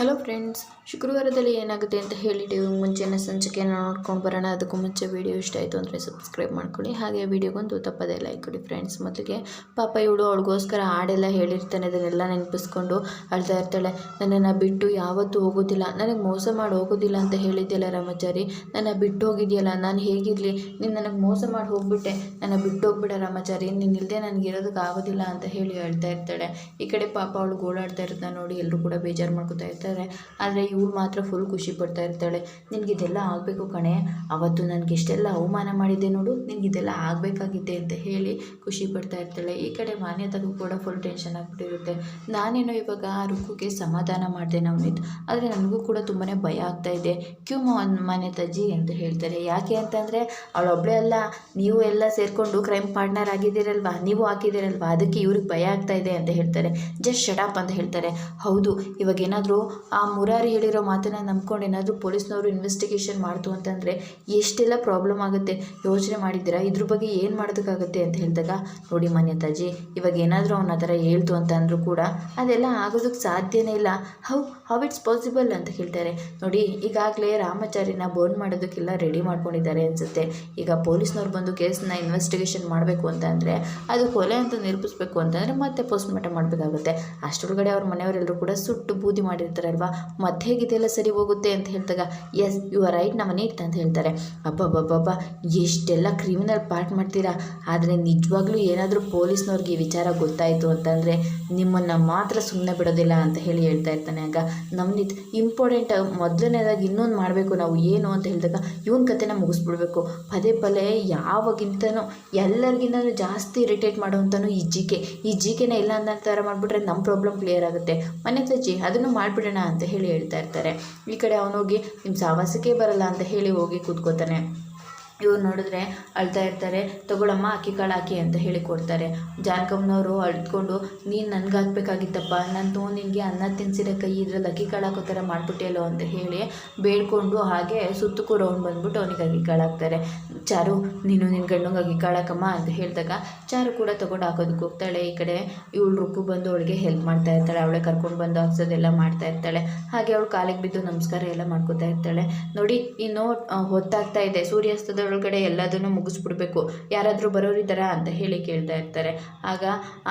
Hello friends, ಶುಕ್ರವಾರದಲ್ಲಿ ಏನಾಗುತ್ತೆ ಅಂತ ಹೇಳಿಟ್ಟು ಮುಂಚೆನ ಸಂಚಿಕೆಯನ್ನು ನೋಡ್ಕೊಂಡು ಬರೋಣ. ಅದಕ್ಕೂ ಮುಂಚೆ ವಿಡಿಯೋ ಇಷ್ಟ ಆಯಿತು ಅಂದರೆ ಸಬ್ಸ್ಕ್ರೈಬ್ ಮಾಡ್ಕೊಳ್ಳಿ. ಹಾಗೆ ವೀಡಿಯೋಗೊಂದು ತಪ್ಪದೇ ಲೈಕ್ ಕೊಡಿ ಫ್ರೆಂಡ್ಸ್. ಮೊದಲಿಗೆ ಪಾಪ ಇವಳು ಅವಳಿಗೋಸ್ಕರ ಹಾಡೆಲ್ಲ ಹೇಳಿರ್ತಾನೆ ಅದನ್ನೆಲ್ಲ ನೆನಪಿಸ್ಕೊಂಡು ಅಳ್ತಾ ಇರ್ತಾಳೆ. ನನ್ನನ್ನು ಬಿಟ್ಟು ಯಾವತ್ತೂ ಹೋಗೋದಿಲ್ಲ. ನನಗೆ ಮೋಸ ಮಾಡಿ ಹೋಗೋದಿಲ್ಲ ಅಂತ ಹೇಳಿದ್ದೆಲ್ಲ ರಾಮಾಚಾರಿ. ನನ್ನ ಬಿಟ್ಟು ಹೋಗಿದೆಯಲ್ಲ, ನಾನು ಹೇಗಿರಲಿ? ನೀನು ನನಗೆ ಮೋಸ ಮಾಡಿ ಹೋಗ್ಬಿಟ್ಟೆ. ನನ್ನ ಬಿಟ್ಟು ಹೋಗ್ಬಿಡ ರಾಮಾಚಾರಿ. ನೀನು ಇಲ್ಲದೆ ನನಗೆ ಇರೋದಕ್ಕೆ ಆಗೋದಿಲ್ಲ ಅಂತ ಹೇಳಿ ಅಳ್ತಾ ಇರ್ತಾಳೆ. ಈ ಕಡೆ ಪಾಪ ಅವಳು ಗೋಳಾಡ್ತಾ ಇರ್ತಾನೆ ನೋಡಿ ಎಲ್ಲರೂ ಕೂಡ ಬೇಜಾರು ಮಾಡ್ಕೊತಾ ಇರ್ತಾರೆ. ಆದರೆ ಇವಳು ಮಾತ್ರ ಫುಲ್ ಖುಷಿ ಪಡ್ತಾ ಇರ್ತಾಳೆ. ನಿನಗಿದೆಲ್ಲ ಆಗಬೇಕು ಕಣೆ. ಅವತ್ತು ನನಗೆ ಇಷ್ಟೆಲ್ಲ ಅವಮಾನ ಮಾಡಿದ್ದೆ ನೋಡು. ನಿನಗಿದೆಲ್ಲ ಆಗಬೇಕಾಗಿದ್ದೆ ಅಂತ ಹೇಳಿ ಖುಷಿ ಪಡ್ತಾ ಇರ್ತಾಳೆ. ಈ ಕಡೆ ಮಾನ್ಯತೆಗೂ ಕೂಡ ಫುಲ್ ಟೆನ್ಷನ್ ಆಗಿಬಿಟ್ಟಿರುತ್ತೆ. ನಾನೇನೋ ಇವಾಗ ಆ ರುಕ್ಕುಗೆ ಸಮಾಧಾನ ಮಾಡಿದೆ ನವನೀತ್. ಆದರೆ ನನಗೂ ಕೂಡ ತುಂಬಾ ಭಯ ಆಗ್ತಾ ಇದೆ ಕ್ಯೂ ಮಾನ್ಯತಾಜಿ ಅಂತ ಹೇಳ್ತಾರೆ. ಯಾಕೆ ಅಂತಂದರೆ ಅವಳೊಬ್ಬಳೇ ಅಲ್ಲ. ನೀವು ಎಲ್ಲ ಸೇರಿಕೊಂಡು ಕ್ರೈಮ್ ಪಾರ್ಟ್ನರ್ ಆಗಿದ್ದೀರಲ್ವಾ? ನೀವು ಹಾಕಿದ್ದೀರಲ್ವಾ? ಅದಕ್ಕೆ ಇವ್ರಿಗೆ ಭಯ ಆಗ್ತಾ ಇದೆ ಅಂತ ಹೇಳ್ತಾರೆ. ಜಸ್ಟ್ ಶಡಾಪ್ ಅಂತ ಹೇಳ್ತಾರೆ. ಹೌದು, ಇವಾಗ ಏನಾದರೂ ಆ ಮುರಾರಿ ಹೇಳಿರೋ ಮಾತನ್ನು ನಂಬ್ಕೊಂಡು ಏನಾದರೂ ಪೊಲೀಸ್ನವರು ಇನ್ವೆಸ್ಟಿಗೇಷನ್ ಮಾಡ್ತು ಅಂತಂದರೆ ಎಷ್ಟೆಲ್ಲ ಪ್ರಾಬ್ಲಮ್ ಆಗುತ್ತೆ ಯೋಚನೆ ಮಾಡಿದ್ದೀರಾ? ಇದ್ರ ಬಗ್ಗೆ ಏನು ಮಾಡೋದಕ್ಕಾಗುತ್ತೆ ಅಂತ ಹೇಳಿದಾಗ, ನೋಡಿ ಮಾನ್ಯತಾಜಿ, ಇವಾಗ ಏನಾದರೂ ಅವನ ಆ ಥರ ಹೇಳ್ತು ಅಂತ ಅಂದರೂ ಕೂಡ ಅದೆಲ್ಲ ಆಗೋದಕ್ಕೆ ಸಾಧ್ಯನೇ ಇಲ್ಲ. ಹೌ ಹೌ ಇಟ್ಸ್ ಪಾಸಿಬಲ್ ಅಂತ ಹೇಳ್ತಾರೆ. ನೋಡಿ, ಈಗಾಗಲೇ ರಾಮಾಚಾರಿನ ಬೋರ್ನ್ ಮಾಡೋದಕ್ಕೆಲ್ಲ ರೆಡಿ ಮಾಡ್ಕೊಂಡಿದ್ದಾರೆ ಅನಿಸುತ್ತೆ. ಈಗ ಪೊಲೀಸ್ನವ್ರು ಬಂದು ಕೇಸನ್ನ ಇನ್ವೆಸ್ಟಿಗೇಷನ್ ಮಾಡಬೇಕು ಅಂತ ಅಂದರೆ, ಅದು ಕೊಲೆ ಅಂತ ನಿರೂಪಿಸ್ಬೇಕು ಅಂತಂದರೆ ಮತ್ತೆ ಪೋಸ್ಟ್ ಮಾರ್ಟಮ್ ಮಾಡಬೇಕಾಗುತ್ತೆ. ಅಷ್ಟರೊಳಗಡೆ ಅವ್ರ ಮನೆಯವರೆಲ್ಲರೂ ಕೂಡ ಸುಟ್ಟು ಬೂದಿ ಮಾಡಿರ್ತಾರಲ್ವಾ ಮತ್ತೆ ಹೇಗಿದೆಲ್ಲ ಸರಿ ಹೋಗುತ್ತೆ ಅಂತ ಹೇಳಿದಾಗ ಎಸ್ ಯು ಆರ್ ರೈಟ್ ನಮ್ಮ ನೀಟ್ ಅಂತ ಹೇಳ್ತಾರೆ. ಅಬ್ಬಬ್ಬಬ್ಬಬ್ಬ, ಎಷ್ಟೆಲ್ಲ ಕ್ರಿಮಿನಲ್ ಪಾರ್ಟ್ ಮಾಡ್ತೀರಾ? ಆದರೆ ನಿಜವಾಗ್ಲೂ ಏನಾದರೂ ಪೊಲೀಸ್ನವ್ರಿಗೆ ವಿಚಾರ ಗೊತ್ತಾಯಿತು ಅಂತಂದರೆ, ನಿಮ್ಮನ್ನು ಮಾತ್ರ ಸುಮ್ಮನೆ ಬಿಡೋದಿಲ್ಲ ಅಂತ ಹೇಳಿ ಹೇಳ್ತಾ ಇರ್ತಾನೆ ಆಗ. ನಮ್ನಿದ್ ಇಂಪಾರ್ಟೆಂಟ್ ಮೊದಲನೇದಾಗಿ ಇನ್ನೊಂದು ಮಾಡಬೇಕು ನಾವು ಏನು ಅಂತ ಹೇಳಿದಾಗ, ಇವನ ಕಥೆನ ಮುಗಿಸ್ಬಿಡ್ಬೇಕು. ಪದೇ ಪದೇ ಯಾವಾಗಿಂತನೂ ಎಲ್ಲರಿಗಿಂತನೂ ಜಾಸ್ತಿ ಇರಿಟೇಟ್ ಮಾಡುವಂಥನೂ ಈ ಜಿ ಕೆ ಈ ಜಿ ಕೆನ ಇಲ್ಲ ಅನ್ನೋ ಥರ ಮಾಡಿಬಿಟ್ರೆ ನಮ್ಮ ಪ್ರಾಬ್ಲಮ್ ಕ್ಲಿಯರ್ ಆಗುತ್ತೆ. ಮನೆ ತಜ್ಜಿ ಅದನ್ನು ಮಾಡಿಬಿಡೋಣ. ಅಂತ ಹೇಳಿ ಹೇಳ್ತಾ ಇರ್ತಾರೆ. ಈ ಕಡೆ ಅವನೋಗಿ ನಿಮ್ಮ ಸಾವಾಸಕ್ಕೆ ಬರಲ್ಲ ಅಂತ ಹೇಳಿ ಹೋಗಿ ಕೂತ್ಕೋತಾನೆ. ಇವ್ರು ನೋಡಿದ್ರೆ ಅಳ್ತಾ ಇರ್ತಾರೆ, ತಗೊಳಮ್ಮ, ಅಕ್ಕಿ ಕಾಳು ಹಾಕಿ ಅಂತ ಹೇಳಿ ಕೊಡ್ತಾರೆ. ಜಾನಕಮ್ಮನವರು ಅಳ್ತ್ಕೊಂಡು ನೀನು ನನಗೆ ಹಾಕ್ಬೇಕಾಗಿತ್ತಪ್ಪ, ನಾನು ನಿನಗೆ ಅನ್ನ ತಿನ್ಸಿರೋ ಕೈ ಇದ್ರಲ್ಲಿ ಅಕ್ಕಿ ಕಾಳು ಹಾಕೋ ಥರ ಮಾಡ್ಬಿಟ್ಟಿಯಲ್ಲೋ ಅಂತ ಹೇಳಿ ಬೇಡ್ಕೊಂಡು ಹಾಗೆ ಸುತ್ತಕ್ಕೂ ರೌಂಡ್ ಬಂದ್ಬಿಟ್ಟು ಅವನಿಗೆ ಅಕ್ಕಿ ಕಾಳು ಹಾಕ್ತಾರೆ. ಚಾರು, ನೀನು ನಿನ್ನ ಗಂಡಂಗೆ ಅಕ್ಕಿ ಕಾಳು ಅಂತ ಹೇಳಿದಾಗ ಚಾರು ಕೂಡ ತೊಗೊಂಡು ಹಾಕೋದಕ್ಕೆ ಹೋಗ್ತಾಳೆ. ಈ ಕಡೆ ಇವಳು ರುಕ್ಕು ಬಂದು ಅವಳಿಗೆ ಹೆಲ್ಪ್ ಮಾಡ್ತಾ ಇರ್ತಾಳೆ. ಅವಳೆ ಕರ್ಕೊಂಡು ಬಂದು ಹಾಕ್ಸೋದೆಲ್ಲ ಮಾಡ್ತಾ ಇರ್ತಾಳೆ. ಹಾಗೆ ಅವಳು ಕಾಲಿಗೆ ಬಿದ್ದು ನಮಸ್ಕಾರ ಎಲ್ಲ ಮಾಡ್ಕೋತಾ ಇರ್ತಾಳೆ. ನೋಡಿ ಇನ್ನು ಹೊತ್ತಾಗ್ತಾ ಇದೆ. ಸೂರ್ಯಾಸ್ತದ ಒಳಗಡೆ ಎಲ್ಲದನ್ನು ಮುಗಿಸ್ಬಿಡ್ಬೇಕು. ಯಾರಾದರೂ ಬರೋರಿದ್ದಾರಾ ಅಂತ ಹೇಳಿ ಕೇಳ್ತಾ ಇರ್ತಾರೆ. ಆಗ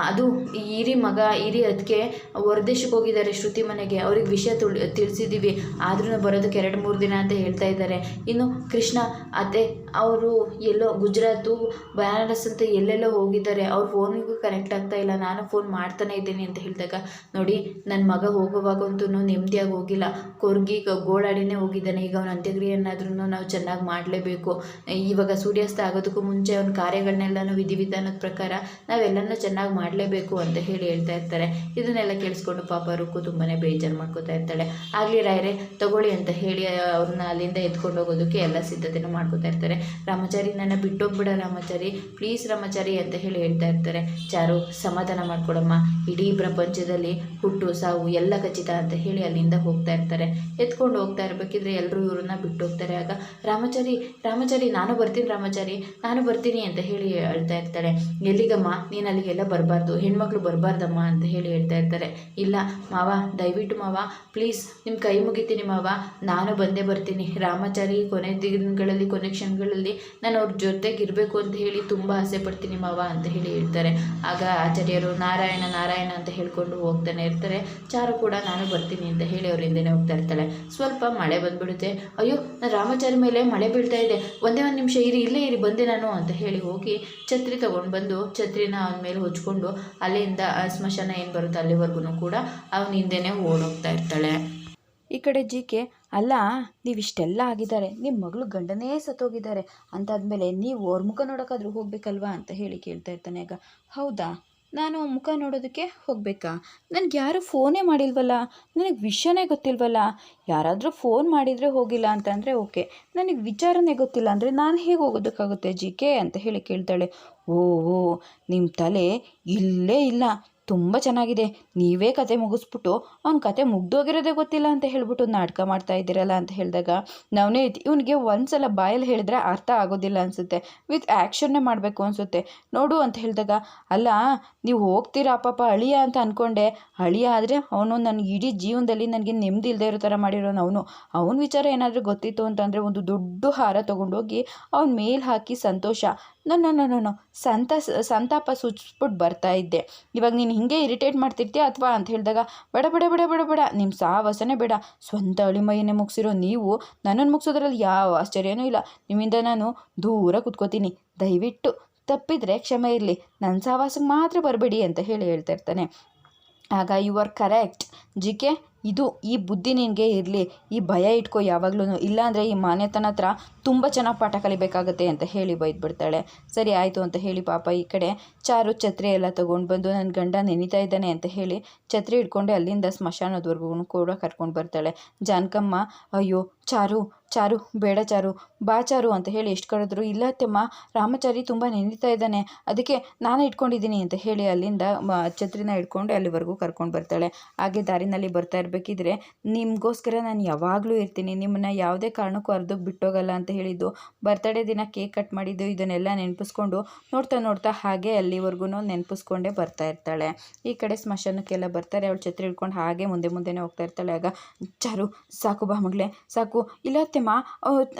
ಅದು ಹಿರಿ ಮಗ ಹಿರಿ ಅದಕ್ಕೆ ಹೊರದೇಶಕ್ಕೆ ಹೋಗಿದ್ದಾರೆ ಶ್ರುತಿ ಮನೆಗೆ. ಅವ್ರಿಗೆ ವಿಷಯ ತುಳ್ ತಿಳಿಸಿದ್ದೀವಿ ಆದ್ರೂ ಬರೋದಕ್ಕೆ ಎರಡು, ಮೂರು ದಿನ ಅಂತ ಹೇಳ್ತಾ ಇದ್ದಾರೆ. ಇನ್ನು ಕೃಷ್ಣ ಅದೇ ಅವರು ಎಲ್ಲೋ ಗುಜರಾತು, ಬನಾರಸ್ ಅಂತ ಎಲ್ಲೆಲ್ಲೋ ಹೋಗಿದ್ದಾರೆ. ಅವ್ರ ಫೋನಿಗೂ ಕನೆಕ್ಟ್ ಆಗ್ತಾ ಇಲ್ಲ. ನಾನು ಫೋನ್ ಮಾಡ್ತಾನೆ ಇದ್ದೀನಿ ಅಂತ ಹೇಳಿದಾಗ, ನೋಡಿ ನನ್ನ ಮಗ ಹೋಗೋವಾಗಂತೂ ನೆಮ್ಮದಿಯಾಗಿ ಹೋಗಿಲ್ಲ. ಕೊರ್ಗಿ ಗೋಳಾಡಿನೇ ಹೋಗಿದ್ದಾನೆ. ಈಗ ಅವನ ಅಂತ್ಯಕ್ರಿಯೆಯನ್ನಾದ್ರೂ ನಾವು ಚೆನ್ನಾಗಿ ಮಾಡಲೇಬೇಕು. ಇವಾಗ ಸೂರ್ಯಾಸ್ತ ಆಗೋದಕ್ಕೂ ಮುಂಚೆ ಅವನ ಕಾರ್ಯಗಳನ್ನೆಲ್ಲನೂ ವಿಧಿವಿಧಾನದ ಪ್ರಕಾರ ನಾವೆಲ್ಲನೂ ಚೆನ್ನಾಗಿ ಮಾಡಲೇಬೇಕು ಅಂತ ಹೇಳಿ ಹೇಳ್ತಾ ಇರ್ತಾರೆ. ಇದನ್ನೆಲ್ಲ ಕೇಳಿಸ್ಕೊಂಡು ಪಾಪ ರುಕ್ಕು ತುಂಬಾ ಬೇಜಾರು ಮಾಡ್ಕೋತಾ ಇರ್ತಾಳೆ. ಆಗಲಿ ರಾಯರೇ, ತಗೊಳ್ಳಿ ಅಂತ ಹೇಳಿ ಅವ್ರನ್ನ ಅಲ್ಲಿಂದ ಎತ್ಕೊಂಡು ಹೋಗೋದಕ್ಕೆ ಎಲ್ಲ ಸಿದ್ಧತೆನೂ ಮಾಡ್ಕೋತಾ ಇರ್ತಾರೆ. ರಾಮಚಾರಿ, ನನ್ನ ಬಿಟ್ಟೋಗ್ಬಿಡ ರಾಮಚಾರಿ ಪ್ಲೀಸ್ ರಾಮಚಾರಿ ಅಂತ ಹೇಳಿ ಹೇಳ್ತಾ ಇರ್ತಾರೆ. ಚಾರು, ಸಮಾಧಾನ ಮಾಡ್ಕೊಡಮ್ಮ ಇಡೀ ಪ್ರಪಂಚದಲ್ಲಿ ಹುಟ್ಟು, ಸಾವು ಎಲ್ಲ ಖಚಿತ ಅಂತ ಹೇಳಿ ಅಲ್ಲಿಂದ ಹೋಗ್ತಾ ಇರ್ತಾರೆ. ಎತ್ಕೊಂಡು ಹೋಗ್ತಾ ಇರ್ಬೇಕಿದ್ರೆ ಎಲ್ಲರೂ ಇವ್ರನ್ನ ಬಿಟ್ಟು ಹೋಗ್ತಾರೆ ಆಗ ರಾಮಚಾರಿ, ರಾಮಾಚಾರಿ ನಾನು ಬರ್ತೀನಿ ರಾಮಾಚಾರಿ, ನಾನು ಬರ್ತೀನಿ ಅಂತ ಹೇಳಿ ಹೇಳ್ತಾ ಇರ್ತಾರೆ. ಎಲ್ಲಿಗಮ್ಮ? ನೀನು ಅಲ್ಲಿಗೆಲ್ಲ ಬರಬಾರ್ದು. ಹೆಣ್ಮಕ್ಳು ಬರಬಾರ್ದಮ್ಮ ಅಂತ ಹೇಳಿ ಹೇಳ್ತಾ ಇರ್ತಾರೆ. ಇಲ್ಲ, ಮಾವ, ದಯವಿಟ್ಟು ಮಾವ ಪ್ಲೀಸ್ ನಿಮ್ಮ ಕೈ ಮುಗಿತೀನಿ ಮಾವ. ನಾನು ಬಂದೇ ಬರ್ತೀನಿ. ರಾಮಾಚಾರಿ, ಕೊನೆ ದಿನಗಳಲ್ಲಿ, ಕೊನೆ ಕ್ಷಣಗಳಲ್ಲಿ ನಾನು ಅವ್ರ ಜೊತೆಗೆ ಇರಬೇಕು ಅಂತ ಹೇಳಿ ತುಂಬ ಆಸೆ ಪಡ್ತೀನಿ ಮಾವ ಅಂತ ಹೇಳಿ ಹೇಳ್ತಾರೆ. ಆಗ ಆಚಾರ್ಯರು ನಾರಾಯಣ ನಾರಾಯಣ ಅಂತ ಹೇಳ್ಕೊಂಡು ಹೋಗ್ತಾನೆ ಇರ್ತಾರೆ. ಚಾರು ಕೂಡ ನಾನು ಬರ್ತೀನಿ ಅಂತ ಹೇಳಿ ಅವ್ರ ಹೋಗ್ತಾ ಇರ್ತಾಳೆ. ಸ್ವಲ್ಪ ಮಳೆ ಬಂದ್ಬಿಡುತ್ತೆ. ಅಯ್ಯೋ, ರಾಮಾಚಾರಿ ಮೇಲೆ ಮಳೆ ಬೀಳ್ತಾ ಇದೆ. ಒಂದೇ ಒಂದು ನಿಮಿಷ ಇರಿ ಇಲ್ಲೇ ಇರಿ, ಬಂದೆ ನಾನು ಅಂತ ಹೇಳಿ ಹೋಗಿ ಛತ್ರಿ ತಗೊಂಡು ಬಂದು ಛತ್ರಿನ ಅವನ ಮೇಲೆ ಹೊಚ್ಕೊಂಡು ಅಲ್ಲಿಂದ ಸ್ಮಶಾನ ಏನು ಬರುತ್ತೆ ಅಲ್ಲಿವರೆಗೂ ಕೂಡ ಅವನ ಹಿಂದೆನೇ ಓಡೋಗ್ತಾ ಇರ್ತಾಳೆ. ಈ ಕಡೆ ಜಿ ಕೆ, ಅಲ್ಲ ನೀವಿಷ್ಟೆಲ್ಲ ಆಗಿದ್ದಾರೆ. ನಿಮ್ಮ ಮಗಳು ಗಂಡನೇ ಸತ್ತೋಗಿದ್ದಾರೆ. ಅಂತಾದ್ಮೇಲೆ ನೀವು ಅವ್ರ ಮುಖ ನೋಡೋಕ್ಕಾದ್ರೂ ಹೋಗಬೇಕಲ್ವಾ ಅಂತ ಹೇಳಿ ಕೇಳ್ತಾ ಇರ್ತಾನೆ ಆಗ. ಹೌದಾ? ನಾನು ಮುಖ ನೋಡೋದಕ್ಕೆ ಹೋಗಬೇಕಾ? ನನಗೆ ಯಾರೂ ಫೋನೇ ಮಾಡಿಲ್ವಲ್ಲ? ನನಗೆ ವಿಷಯನೇ ಗೊತ್ತಿಲ್ವಲ್ಲ? ಯಾರಾದರೂ ಫೋನ್ ಮಾಡಿದರೆ ಹೋಗಿಲ್ಲ ಅಂತಂದರೆ ಓಕೆ. ನನಗೆ ವಿಚಾರನೇ ಗೊತ್ತಿಲ್ಲ ಅಂದರೆ ನಾನು ಹೇಗೆ ಹೋಗೋದಕ್ಕಾಗುತ್ತೆ ಜಿ ಕೆ ಅಂತ ಹೇಳಿ ಕೇಳ್ತಾಳೆ. ಓ ಓ ನಿಮ್ಮ ತಲೆ ಇಲ್ಲೇ ಇಲ್ಲ. ತುಂಬ ಚೆನ್ನಾಗಿದೆ. ನೀವೇ ಕತೆ ಮುಗಿಸ್ಬಿಟ್ಟು ಅವ್ನ ಕತೆ ಮುಗ್ದೋಗಿರೋದೇ ಗೊತ್ತಿಲ್ಲ ಅಂತ ಹೇಳ್ಬಿಟ್ಟು ನಾಟಕ ಮಾಡ್ತಾ ಇದ್ದೀರಲ್ಲ ಅಂತ ಹೇಳಿದಾಗ ನಾವೇ ಇವನಿಗೆ ಒಂದ್ಸಲ ಬಾಯಲ್ಲಿ ಹೇಳಿದ್ರೆ ಅರ್ಥ ಆಗೋದಿಲ್ಲ ಅನಿಸುತ್ತೆ. ವಿತ್ ಆ್ಯಕ್ಷನ್ನೇ ಮಾಡಬೇಕು ಅನಿಸುತ್ತೆ. ನೋಡು ಅಂತ ಹೇಳಿದಾಗ, ಅಲ್ಲ, ನೀವು ಹೋಗ್ತೀರಾ ಪಾಪ ಅಳಿಯ ಅಂತ ಅಂದ್ಕೊಂಡೆ ಅಳಿಯ ಆದರೆ ಅವನು ನನಗೆ ಇಡೀ ಜೀವನದಲ್ಲಿ ನನಗೆ ನೆಮ್ಮದಿ ಇಲ್ಲದೆ ಇರೋ ಥರ ಮಾಡಿರೋನು ಅವನು. ಅವನ ವಿಚಾರ ಏನಾದರೂ ಗೊತ್ತಿತ್ತು ಅಂತಂದರೆ ಒಂದು ದೊಡ್ಡ ಹಾರ ತೊಗೊಂಡೋಗಿ ಅವನ ಮೇಲೆ ಹಾಕಿ ಸಂತೋಷ. ನನ್ನ ನಾನು ಸಂತ ಸಂತಾಪ ಸೂಚಿಸ್ಬಿಟ್ಟು ಬರ್ತಾ ಇದ್ದೆ. ಇವಾಗ ನೀನು ಹಿಂಗೆ ಇರಿಟೇಟ್ ಮಾಡ್ತಿರ್ತೀಯ ಅಥವಾ ಅಂತ ಹೇಳಿದಾಗ, ಬೇಡ ಬೇಡ ಬೇಡ ಬೇಡ ಬೇಡ. ನಿಮ್ಮ ಸಾಹಸನೇ ಬೇಡ. ಸ್ವಂತ ಅಳಿಮೈಯನ್ನೇ ಮುಗಿಸಿರೋ ನೀವು, ನನ್ನನ್ನು ಮುಗಿಸೋದ್ರಲ್ಲಿ ಯಾವ ಆಶ್ಚರ್ಯನೂ ಇಲ್ಲ. ನಿಮ್ಮಿಂದ ನಾನು ದೂರ ಕುತ್ಕೋತೀನಿ. ದಯವಿಟ್ಟು ತಪ್ಪಿದರೆ ಕ್ಷಮೆ ಇರಲಿ. ನನ್ನ ಸಹವಾಸಕ್ಕೆ ಮಾತ್ರ ಬರಬೇಡಿ ಅಂತ ಹೇಳಿ ಹೇಳ್ತಾ ಇರ್ತಾನೆ. ಆಗ you are correct G K ಇದು ಈ ಬುದ್ಧಿ ನಿನಗೆ ಇರಲಿ, ಈ ಭಯ ಇಟ್ಕೋ ಯಾವಾಗ್ಲೂ ಇಲ್ಲಾಂದರೆ ಈ ಮಾನ್ಯತನ ಹತ್ರ ತುಂಬ ಚೆನ್ನಾಗಿ ಪಾಠ ಕಲಿಬೇಕಾಗತ್ತೆ ಅಂತ ಹೇಳಿ ಬೈದ್ಬಿಡ್ತಾಳೆ. ಸರಿ ಆಯಿತು ಅಂತ ಹೇಳಿ ಪಾಪ ಈ ಕಡೆ ಚಾರು ಛತ್ರಿ ಎಲ್ಲ ತೊಗೊಂಡು ಬಂದು ನನ್ನ ಗಂಡ ನೆನಿತಾ ಇದ್ದಾನೆ ಅಂತ ಹೇಳಿ ಛತ್ರಿ ಹಿಡ್ಕೊಂಡೆ ಅಲ್ಲಿಂದ ಸ್ಮಶಾನದವರೆಗೂ ಕೂಡ ಕರ್ಕೊಂಡು ಬರ್ತಾಳೆ. ಜಾನಕಮ್ಮ, ಅಯ್ಯೋ ಚಾರು ಚಾರು, ಬೇಡ ಚಾರು, ಬಾ ಚಾರು ಅಂತ ಹೇಳಿ ಎಷ್ಟು ಕರೆದ್ರು, ಇಲ್ಲ ಅತ್ತೆಮ್ಮ, ರಾಮಚಾರಿ ತುಂಬ ನೆನೀತಾ ಇದ್ದಾನೆ, ಅದಕ್ಕೆ ನಾನು ಇಟ್ಕೊಂಡಿದ್ದೀನಿ ಅಂತ ಹೇಳಿ ಅಲ್ಲಿಂದ ಛತ್ರಿನ ಇಟ್ಕೊಂಡು ಅಲ್ಲಿವರೆಗೂ ಕರ್ಕೊಂಡು ಬರ್ತಾಳೆ. ಹಾಗೆ ದಾರಿನಲ್ಲಿ ಬರ್ತಾ ಇರಬೇಕಿದ್ರೆ ನಿಮಗೋಸ್ಕರ ನಾನು ಯಾವಾಗಲೂ ಇರ್ತೀನಿ, ನಿಮ್ಮನ್ನ ಯಾವುದೇ ಕಾರಣಕ್ಕೂ ಅರ್ಧಕ್ಕೆ ಬಿಟ್ಟೋಗಲ್ಲ ಅಂತ ಹೇಳಿದ್ದು, ಬರ್ತಡೇ ದಿನ ಕೇಕ್ ಕಟ್ ಮಾಡಿದ್ದು, ಇದನ್ನೆಲ್ಲ ನೆನಪಿಸ್ಕೊಂಡು ನೋಡ್ತಾ ನೋಡ್ತಾ ಹಾಗೆ ಅಲ್ಲಿವರೆಗೂ ನೆನಪಿಸ್ಕೊಂಡೇ ಬರ್ತಾ ಇರ್ತಾಳೆ. ಈ ಕಡೆ ಸ್ಮಶಾನಕ್ಕೆಲ್ಲ ಬರ್ತಾರೆ, ಅವಳು ಛತ್ರಿ ಹಿಡ್ಕೊಂಡು ಹಾಗೆ ಮುಂದೆ ಮುಂದೆನೇ ಹೋಗ್ತಾ ಇರ್ತಾಳೆ. ಆಗ, ಚಾರು, ಸಾಕು ಬಾ ಮಗಳೇ, ಸಾಕು ಇಲ್ಲ ಅತ್ತೆಮ್ಮ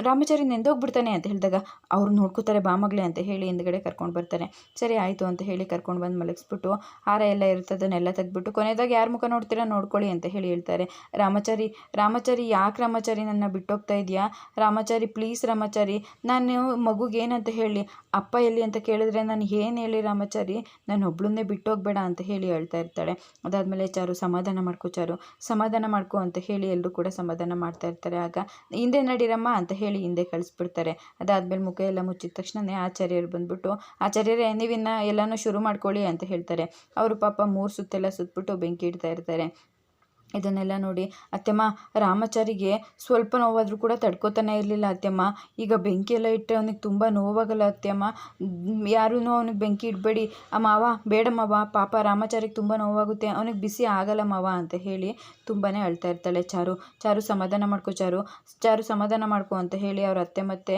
ರಾಮಚಾರಿ ನೆಂದೋಗ್ಬಿಡ್ತಾನೆ ಅಂತ ಹೇಳಿದಾಗ ಅವ್ರು ನೋಡ್ಕೋತಾರೆ ಬಾ ಮಗಳೇ ಅಂತ ಹೇಳಿ ಹಿಂದ್ಗಡೆ ಕರ್ಕೊಂಡು ಬರ್ತಾರೆ ಸರಿ ಆಯಿತು ಅಂತ ಹೇಳಿ ಕರ್ಕೊಂಡು ಬಂದು ಮಲಗಿಸ್ಬಿಟ್ಟು ಹಾರ ಎಲ್ಲ ಅದನ್ನೆಲ್ಲ ಕೊನೆಯದಾಗ ಕೊನೆಯದಾಗಿ ಯಾರ ಮುಖ ನೋಡ್ತೀರಾ ನೋಡ್ಕೊಳ್ಳಿ ಅಂತ ಹೇಳಿ ಹೇಳ್ತಾರೆ. ರಾಮಚಾರಿ ರಾಮಚಾರಿ ಯಾಕೆ ರಾಮಚಾರಿ ನನ್ನ ಬಿಟ್ಟೋಗ್ತಾ ಇದೆಯಾ? ರಾಮಚಾರಿ ಪ್ಲೀಸ್ ರಾಮಚಾರಿ, ನಾನು ಮಗುಗೆ ಏನಂತ ಹೇಳಿ, ಅಪ್ಪ ಎಲ್ಲಿ ಅಂತ ಕೇಳಿದ್ರೆ ನಾನು ಏನು ಹೇಳಿ ರಾಮಚಾರಿ? ನಾನು ಒಬ್ಳನ್ನೇ ಬಿಟ್ಟೋಗ್ಬೇಡ ಅಂತ ಹೇಳಿ ಹೇಳ್ತಾ ಇರ್ತಾಳೆ. ಅದಾದಮೇಲೆ ಚಾರು ಸಮಾಧಾನ ಮಾಡ್ಕೋ ಚಾರು, ಸಮಾಧಾನ ಮಾಡ್ಕೋ ಅಂತ ಹೇಳಿ ಎಲ್ಲರೂ ಕೂಡ ಸಮಾಧಾನ ಮಾಡ್ತಾ ಇರ್ತಾರೆ. ಆಗ ಹಿಂದೆ ನಡೀರಮ್ಮ ಅಂತ ಹೇಳಿ ಹಿಂದೆ ಕಳಿಸ್ಬಿಡ್ತಾರೆ. ಅದಾದಮೇಲೆ ಮುಖ ಎಲ್ಲ ಮುಚ್ಚಿದ ತಕ್ಷಣನೇ ಆಚಾರ್ಯರು ಬಂದ್ಬಿಟ್ಟು, ಆಚಾರ್ಯರೇ, ನೀವಿನ್ನ ಎಲ್ಲನೂ ಶುರು ಮಾಡ್ಕೊಳ್ಳಿ ಅಂತ ಹೇಳ್ತಾರೆ. ಅವರು ಪಾಪ ಮೂರು ಸುತ್ತೆಲ್ಲ ಸುತ್ತಬಿಟ್ಟು ಬೆಂಕಿ ಇಡ್ತಾ ಇರ್ತಾರೆ. ಇದನ್ನೆಲ್ಲ ನೋಡಿ ಅತ್ತೆಮ್ಮ, ರಾಮಾಚಾರಿಗೆ ಸ್ವಲ್ಪ ನೋವಾದರೂ ಕೂಡ ತಡ್ಕೋತಾನೆ ಇರಲಿಲ್ಲ ಅತ್ತೆಮ್ಮ. ಈಗ ಬೆಂಕಿ ಎಲ್ಲ ಇಟ್ಟರೆ ಅವನಿಗೆ ತುಂಬ ನೋವಾಗಲ್ಲ ಅತ್ತೆಮ್ಮ. ಯಾರೂ ಅವನಿಗೆ ಬೆಂಕಿ ಇಡಬೇಡಿ. ಆ ಮಾವ, ಬೇಡ ಪಾಪ ರಾಮಾಚಾರಿಗೆ ತುಂಬ ನೋವಾಗುತ್ತೆ. ಅವನಿಗೆ ಬಿಸಿ ಆಗಲ್ಲ ಮಾವ ಅಂತ ಹೇಳಿ ತುಂಬಾ ಅಳ್ತಾ ಇರ್ತಾಳೆ ಚಾರು. ಚಾರು, ಸಮಾಧಾನ ಮಾಡ್ಕೋ ಚಾರು. ಚಾರು, ಸಮಾಧಾನ ಮಾಡ್ಕೊ ಅಂತ ಹೇಳಿ ಅವ್ರ ಅತ್ತೆ ಮತ್ತೆ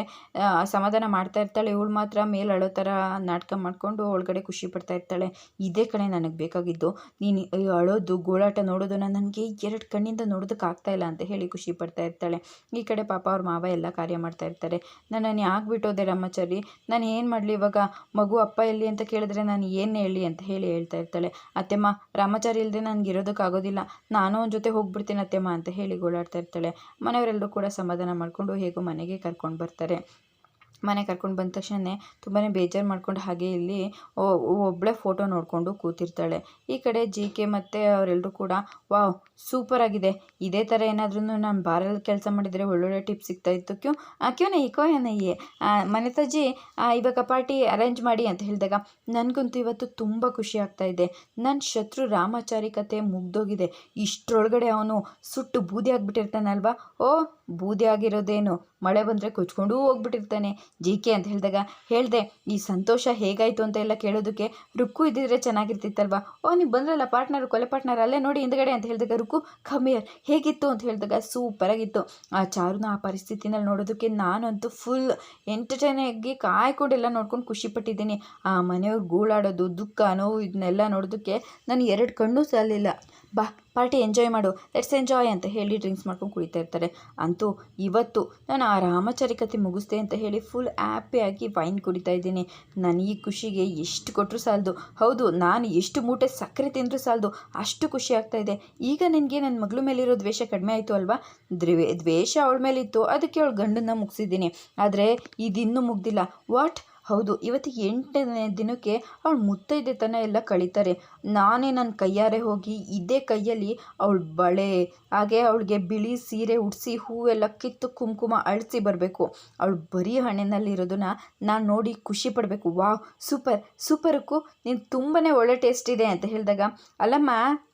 ಸಮಾಧಾನ ಮಾಡ್ತಾ ಇರ್ತಾಳೆ. ಇವಳು ಮಾತ್ರ ಮೇಲೆ ಅಳೋ ಥರ ನಾಟಕ ಮಾಡಿಕೊಂಡು ಒಳಗಡೆ ಖುಷಿ ಪಡ್ತಾ ಇರ್ತಾಳೆ. ಇದೇ ಕಣೆ ನನಗೆ ಬೇಕಾಗಿದ್ದು. ನೀನು ಅಳೋದು, ಗೋಳಾಟ ನೋಡೋದು ನನಗೆ ಎರಡು ಕಣ್ಣಿಂದ ನೋಡೋದಕ್ಕೆ ಆಗ್ತಾ ಇಲ್ಲ ಅಂತ ಹೇಳಿ ಖುಷಿ ಪಡ್ತಾ ಇರ್ತಾಳೆ. ಈ ಕಡೆ ಪಾಪ ಅವ್ರ ಮಾವ ಎಲ್ಲ ಕಾರ್ಯ ಮಾಡ್ತಾ ಇರ್ತಾರೆ. ನನ್ನನ್ನು ಯಾಕೆ ಬಿಟ್ಟೋದೆ ರಾಮಚಾರಿ. ನಾನು ಏನು ಮಾಡಲಿ ಇವಾಗ? ಮಗು ಅಪ್ಪ ಎಲ್ಲಿ ಅಂತ ಕೇಳಿದ್ರೆ ನಾನು ಏನು ಹೇಳಿ? ಅಂತ ಹೇಳಿ ಹೇಳ್ತಾ ಇರ್ತಾಳೆ. ಅತ್ತೆಮ್ಮ, ರಾಮಚಾರಿ ಇಲ್ಲದೆ ನನಗೆ ಇರೋದಕ್ಕಾಗೋದಿಲ್ಲ ನಾನು ಅವನ ಜೊತೆ ಹೋಗ್ಬಿಡ್ತೀನಿ ಅತ್ತೆಮ್ಮ ಅಂತ ಹೇಳಿ ಗೋಳಾಡ್ತಾ ಇರ್ತಾಳೆ. ಮನೆಯವರೆಲ್ಲರೂ ಕೂಡ ಸಮಾಧಾನ ಮಾಡಿಕೊಂಡು ಹೇಗೋ ಮನೆಗೆ ಕರ್ಕೊಂಡು ಬರ್ತಾರೆ. ಮನೆ ಕರ್ಕೊಂಡು ಬಂದ ತಕ್ಷಣ ತುಂಬಾ ಬೇಜಾರು ಮಾಡ್ಕೊಂಡು ಹಾಗೆ ಇಲ್ಲಿ ಒಬ್ಬಳೇ ಫೋಟೋ ನೋಡಿಕೊಂಡು ಕೂತಿರ್ತಾಳೆ. ಈ ಕಡೆ ಜಿ ಕೆ ಮತ್ತು ಅವರೆಲ್ಲರೂ ಕೂಡ, ವಾವ್, ಸೂಪರ್ ಆಗಿದೆ. ಇದೇ ಥರ ಏನಾದ್ರೂ ನಾನು ಬಾರಲ್ಲಿ ಕೆಲಸ ಮಾಡಿದರೆ ಒಳ್ಳೊಳ್ಳೆ ಟಿಪ್ಸ್ ಸಿಗ್ತಾ ಇತ್ತು. ಕ್ಯೂ ಕ್ಯೂ ನೈ, ಕೋ ನಯ್ಯೆ ಮನೆತಾಜಿ ಇವಾಗ ಪಾರ್ಟಿ ಅರೇಂಜ್ ಮಾಡಿ ಅಂತ ಹೇಳಿದಾಗ ನನಗಂತೂ ಇವತ್ತು ತುಂಬ ಖುಷಿ ಆಗ್ತಾ ಇದೆ. ನನ್ನ ಶತ್ರು ರಾಮಾಚಾರಿ ಕತೆ ಮುಗ್ದೋಗಿದೆ. ಇಷ್ಟರೊಳಗಡೆ ಅವನು ಸುಟ್ಟು ಬೂದಿ ಆಗಿಬಿಟ್ಟಿರ್ತಾನಲ್ವಾ? ಓ ಬೂದಿ ಆಗಿರೋದೇನು. ಮಳೆ ಬಂದರೆ ಕೊಚ್ಕೊಂಡೂ ಹೋಗ್ಬಿಟ್ಟಿರ್ತಾನೆ. ಜಿ ಕೆ ಅಂತ ಹೇಳಿದಾಗ, ಹೇಳಿದೆ, ಈ ಸಂತೋಷ ಹೇಗಾಯಿತು ಅಂತ ಎಲ್ಲ ಕೇಳೋದಕ್ಕೆ ರುಕ್ಕು ಇದ್ದಿದ್ರೆ ಚೆನ್ನಾಗಿರ್ತಿತ್ತಲ್ವಾ? ಓ, ನೀವು ಬಂದ್ರಲ್ಲ, ಪಾರ್ಟ್ನರ್, ಕೊಲೆ ಪಾರ್ಟ್ನರ್, ಅಲ್ಲೇ ನೋಡಿ ಹಿಂದ್ಗಡೆ ಅಂತ ಹೇಳಿದಾಗ ರುಕ್ಕು ಕಮಿಯರ್ ಹೇಗಿತ್ತು? ಅಂತ ಹೇಳಿದಾಗ ಸೂಪರಾಗಿತ್ತು. ಆ ಚಾರುನ ಆ ಪರಿಸ್ಥಿತಿನಲ್ಲಿ ನೋಡೋದಕ್ಕೆ ನಾನಂತೂ ಫುಲ್ ಎಂಟರ್ಟೈನ್ ಆಗಿ ಕಾಯ್ಕೊಂಡೆಲ್ಲ, ನೋಡ್ಕೊಂಡು ಖುಷಿಪಟ್ಟಿದ್ದೀನಿ. ಆ ಮನೆಯವ್ರು ಗೂಳಾಡೋದು, ದುಃಖ, ನೋವು ಇದನ್ನೆಲ್ಲ ನೋಡೋದಕ್ಕೆ ನಾನು ಎರಡು ಕಣ್ಣು ಸಾಲಿಲ್ಲ. ಬಾ, ಪಾರ್ಟಿ ಎಂಜಾಯ್ ಮಾಡು. ಲೆಟ್ಸ್ ಎಂಜಾಯ್ ಅಂತ ಹೇಳಿ ಡ್ರಿಂಕ್ಸ್ ಮಾಡ್ಕೊಂಡು ಕುಡಿತಾ ಇರ್ತಾರೆ. ಅಂತೂ ಇವತ್ತು ನಾನು ಆ ರಾಮಚಾರಿ ಕತೆ ಮುಗಿಸ್ದೆ ಅಂತ ಹೇಳಿ ಫುಲ್ ಹ್ಯಾಪಿಯಾಗಿ ವೈನ್ ಕುಡಿತಾ ಇದ್ದೀನಿ. ನಾನು ಈ ಖುಷಿಗೆ ಎಷ್ಟು ಕೊಟ್ಟರು ಸಾಲದು. ಹೌದು, ನಾನು ಎಷ್ಟು ಮೂಟೆ ಸಕ್ಕರೆ ತಿಂದರೂ ಸಾಲದು. ಅಷ್ಟು ಖುಷಿ ಆಗ್ತಾ ಇದೆ. ಈಗ ನನಗೆ ನನ್ನ ಮಗಳ ಮೇಲಿರೋ ದ್ವೇಷ ಕಡಿಮೆ ಆಯಿತು ಅಲ್ವಾ? ದ್ವೇ, ದ್ವೇಷ ಅವಳ ಮೇಲಿತ್ತು. ಅದಕ್ಕೆ ಅವಳು ಗಂಡನ್ನ ಮುಗಿಸಿದ್ದೀನಿ. ಆದರೆ ಇದಿನ್ನೂ ಮುಗ್ದಿಲ್ಲ. ವಾಟ್ ಹೌದು ಇವತ್ತು ಎಂಟನೇ ದಿನಕ್ಕೆ ಅವಳು ಮುತ್ತೈದೆ ತನ ಎಲ್ಲ ಕಳೀತಾರೆ. ನಾನೇ ನನ್ನ ಕೈಯಾರೆ ಹೋಗಿ ಇದೇ ಕೈಯಲ್ಲಿ ಅವಳ ಬಳೆ, ಹಾಗೆ ಅವಳಿಗೆ ಬಿಳಿ ಸೀರೆ ಉಡಿಸಿ ಹೂವೆಲ್ಲ ಕಿತ್ತು ಕುಂಕುಮ ಅಳಿಸಿ ಬರಬೇಕು. ಅವಳು ಬರೀ ಹಣ್ಣಿನಲ್ಲಿರೋದನ್ನ ನಾನು ನೋಡಿ ಖುಷಿ ಪಡಬೇಕು. ವಾವ್, ಸೂಪರ್ ಸೂಪರಕ್ಕೂ ನೀನು ತುಂಬಾ ಒಳ್ಳೆ ಟೇಸ್ಟ್ ಇದೆ ಅಂತ ಹೇಳಿದಾಗ, ಅಲ್ಲಮ್ಮ,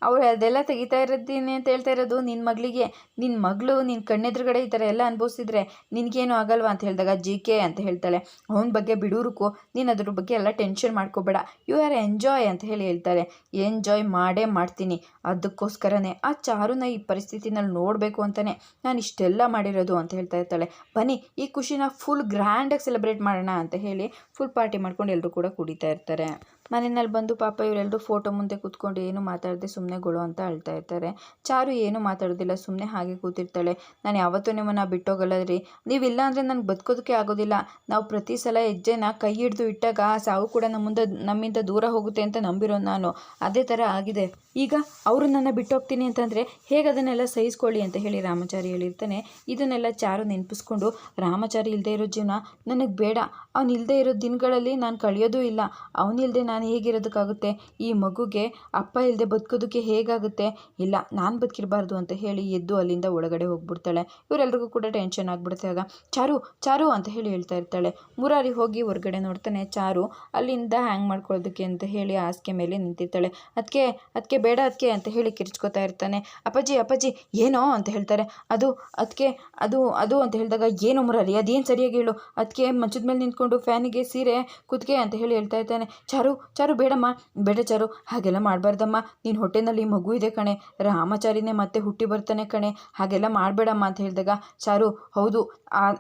ಅವಳು ಅದೆಲ್ಲ ತೆಗಿತಾ ಇರೋದೀನಿ ಅಂತ ಹೇಳ್ತಾ ಇರೋದು ನಿನ್ನ ಮಗಳಿಗೆ. ನಿನ್ನ ಮಗಳು ನಿನ್ನ ಕಣ್ಣೆದುರುಗಡೆ ಈ ಥರ ಎಲ್ಲ ಅನುಭವಿಸಿದ್ರೆ ನಿನಗೇನು ಆಗಲ್ವಾ? ಅಂತ ಹೇಳಿದಾಗ, ಜಿ ಕೆ ಅಂತ ಹೇಳ್ತಾಳೆ. ಅವನ ಬಗ್ಗೆ ಬಿಡು ಮೂರಕ್ಕೂ ನೀನು ಅದ್ರ ಬಗ್ಗೆ ಎಲ್ಲ ಟೆನ್ಷನ್ ಮಾಡ್ಕೋಬೇಡ. ಯು ಆರ್ ಎಂಜಾಯ್ ಅಂತ ಹೇಳಿ ಹೇಳ್ತಾರೆ. ಎಂಜಾಯ್ ಮಾಡೇ ಮಾಡ್ತೀನಿ. ಅದಕ್ಕೋಸ್ಕರನೇ ಆ ಚಾರುನ ಈ ಪರಿಸ್ಥಿತಿನಲ್ಲಿ ನೋಡಬೇಕು ಅಂತಲೇ ನಾನು ಇಷ್ಟೆಲ್ಲ ಮಾಡಿರೋದು ಅಂತ ಹೇಳ್ತಾ ಇರ್ತಾಳೆ. ಬನ್ನಿ, ಈ ಖುಷಿನ ಫುಲ್ ಗ್ರ್ಯಾಂಡಾಗಿ ಸೆಲೆಬ್ರೇಟ್ ಮಾಡೋಣ ಅಂತ ಹೇಳಿ ಫುಲ್ ಪಾರ್ಟಿ ಮಾಡ್ಕೊಂಡು ಎಲ್ಲರೂ ಕೂಡ ಕುಡಿತಾ ಇರ್ತಾರೆ. ಮನೆಯಲ್ಲಿ ಬಂದು ಪಾಪ ಇವರೆಲ್ಲರೂ ಫೋಟೋ ಮುಂದೆ ಕೂತ್ಕೊಂಡು ಏನು ಮಾತಾಡದೆ ಸುಮ್ಮನೆ ಗೊಳು ಅಂತ ಅಳ್ತಾ ಇರ್ತಾರೆ. ಚಾರು ಏನು ಮಾತಾಡೋದಿಲ್ಲ ಸುಮ್ಮನೆ ಹಾಗೆ ಕೂತಿರ್ತಾಳೆ. ನಾನು ಯಾವತ್ತೂ ನಿಮ್ಮನ್ನು ಬಿಟ್ಟೋಗಲ್ಲ ರೀ ನೀವಿಲ್ಲ ಅಂದರೆ ನನಗೆ ಬದುಕೋದಕ್ಕೆ ಆಗೋದಿಲ್ಲ. ನಾವು ಪ್ರತಿ ಸಲ ಹೆಜ್ಜೆನ ಕೈ ಹಿಡಿದು ಇಟ್ಟಾಗ ಆ ಸಾವು ಕೂಡ ನಮ್ಮಿಂದ ನಮ್ಮಿಂದ ದೂರ ಹೋಗುತ್ತೆ ಅಂತ ನಂಬಿರೋ ನಾನು. ಅದೇ ಥರ ಆಗಿದೆ. ಈಗ ಅವರು ನನ್ನ ಬಿಟ್ಟೋಗ್ತೀನಿ ಅಂತಂದರೆ ಹೇಗೆ ಅದನ್ನೆಲ್ಲ ಸಹಿಸ್ಕೊಳ್ಳಿ ಅಂತ ಹೇಳಿ ರಾಮಚಾರಿ ಹೇಳಿರ್ತಾನೆ. ಇದನ್ನೆಲ್ಲ ಚಾರು ನೆನಪಿಸ್ಕೊಂಡು, ರಾಮಚಾರಿ ಇಲ್ಲದೆ ಇರೋ ಜೀವನ ನನಗೆ ಬೇಡ. ಅವನಿಲ್ಲದೆ ಇರೋ ದಿನಗಳಲ್ಲಿ ನಾನು ಕಳೆಯೋದೂ ಇಲ್ಲ. ಅವನಿಲ್ಲದೆ ನಾನು ಹೇಗಿರೋದಕ್ಕಾಗುತ್ತೆ? ಈ ಮಗುಗೆ ಅಪ್ಪ ಇಲ್ಲದೆ ಬದುಕೋದಕ್ಕೆ ಹೇಗಾಗುತ್ತೆ? ಇಲ್ಲ, ನಾನು ಬದುಕಿರಬಾರ್ದು ಅಂತ ಹೇಳಿ ಎದ್ದು ಅಲ್ಲಿಂದ ಒಳಗಡೆ ಹೋಗ್ಬಿಡ್ತಾಳೆ. ಇವರೆಲ್ರಿಗೂ ಕೂಡ ಟೆನ್ಷನ್ ಆಗಿಬಿಡುತ್ತೆ ಆಗ. ಚಾರು ಚಾರು ಅಂತ ಹೇಳಿ ಹೇಳ್ತಾ ಇರ್ತಾಳೆ. ಮುರಾರಿ ಹೋಗಿ ಹೊರಗಡೆ ನೋಡ್ತಾನೆ. ಚಾರು, ಅಲ್ಲಿಂದ ಹ್ಯಾಂಗ್ ಮಾಡ್ಕೊಳ್ಳೋದಕ್ಕೆ ಅಂತ ಹೇಳಿ ಹಾಸಿಗೆ ಮೇಲೆ ನಿಂತಿರ್ತಾಳೆ. ಅದಕ್ಕೆ ಅದಕ್ಕೆ ಬೇಡ ಅದಕ್ಕೆ ಅಂತ ಹೇಳಿ ಕಿರ್ಚ್ಕೊತಾ ಇರ್ತಾನೆ. ಅಪ್ಪಾಜಿ ಅಪ್ಪಾಜಿ, ಏನೋ ಅಂತ ಹೇಳ್ತಾರೆ. ಅದು ಅದಕ್ಕೆ ಅದು ಅದು ಅಂತ ಹೇಳಿದಾಗ, ಏನು ಮುರಾರಿ, ಅದೇನು ಸರಿಯಾಗಿ ಹೇಳು. ಅದಕ್ಕೆ ಮಂಚದ ಮೇಲೆ ನಿಂತ್ಕೊಂಡು ಫ್ಯಾನಿಗೆ ಸೀರೆ, ಕುತ್ತಿಗೆ ಅಂತ ಹೇಳಿ ಹೇಳ್ತಾ ಇರ್ತಾನೆ. ಚಾರು ಚಾರು ಬೇಡಮ್ಮ, ಬೇಡ ಚಾರು, ಹಾಗೆಲ್ಲ ಮಾಡಬಾರ್ದಮ್ಮ. ನಿನ್ನ ಹೊಟ್ಟೆನಲ್ಲಿ ಮಗು ಇದೆ ಕಣೆ, ರಾಮಚಾರಿನೇ ಮತ್ತೆ ಹುಟ್ಟಿ ಬರ್ತಾನೆ ಕಣೆ, ಹಾಗೆಲ್ಲ ಮಾಡಬೇಡಮ್ಮ ಅಂತ ಹೇಳಿದಾಗ, ಚಾರು, ಹೌದು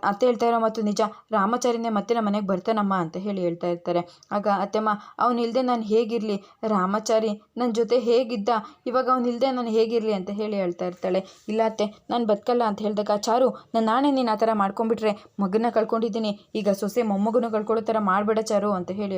ಅತ್ತೆ ಹೇಳ್ತಾ ಇರೋ ಮತ್ತು ನಿಜ, ರಾಮಚಾರಿನೇ ಮತ್ತೆ ನಮ್ಮ ಮನೆಗೆ ಬರ್ತಾನಮ್ಮ ಅಂತ ಹೇಳಿ ಹೇಳ್ತಾ ಇರ್ತಾರೆ. ಆಗ ಅತ್ತೆಮ್ಮ ಅವನಿಲ್ಲದೆ ನಾನು ಹೇಗಿರಲಿ? ರಾಮಚಾರಿ ನನ್ನ ಜೊತೆ ಹೇಗಿದ್ದ? ಇವಾಗ ಅವನಿಲ್ಲದೆ ನಾನು ಹೇಗಿರಲಿ ಅಂತ ಹೇಳಿ ಹೇಳ್ತಾ ಇರ್ತಾಳೆ. ಇಲ್ಲ ಅತ್ತೆ, ನಾನು ಬದುಕಲ್ಲ ಅಂತ ಹೇಳಿದಾಗ, ಚಾರು, ನಾನು ನಾನೇ ನೀನು ಆ ಥರ ಮಾಡ್ಕೊಂಡ್ಬಿಟ್ರೆ ಮಗನ ಕಳ್ಕೊಂಡಿದ್ದೀನಿ, ಈಗ ಸೊಸೆ ಮೊಮ್ಮಗನ ಕಳ್ಕೊಳ್ಳೋ ಥರ ಮಾಡಬೇಡ ಚಾರು ಅಂತ ಹೇಳ್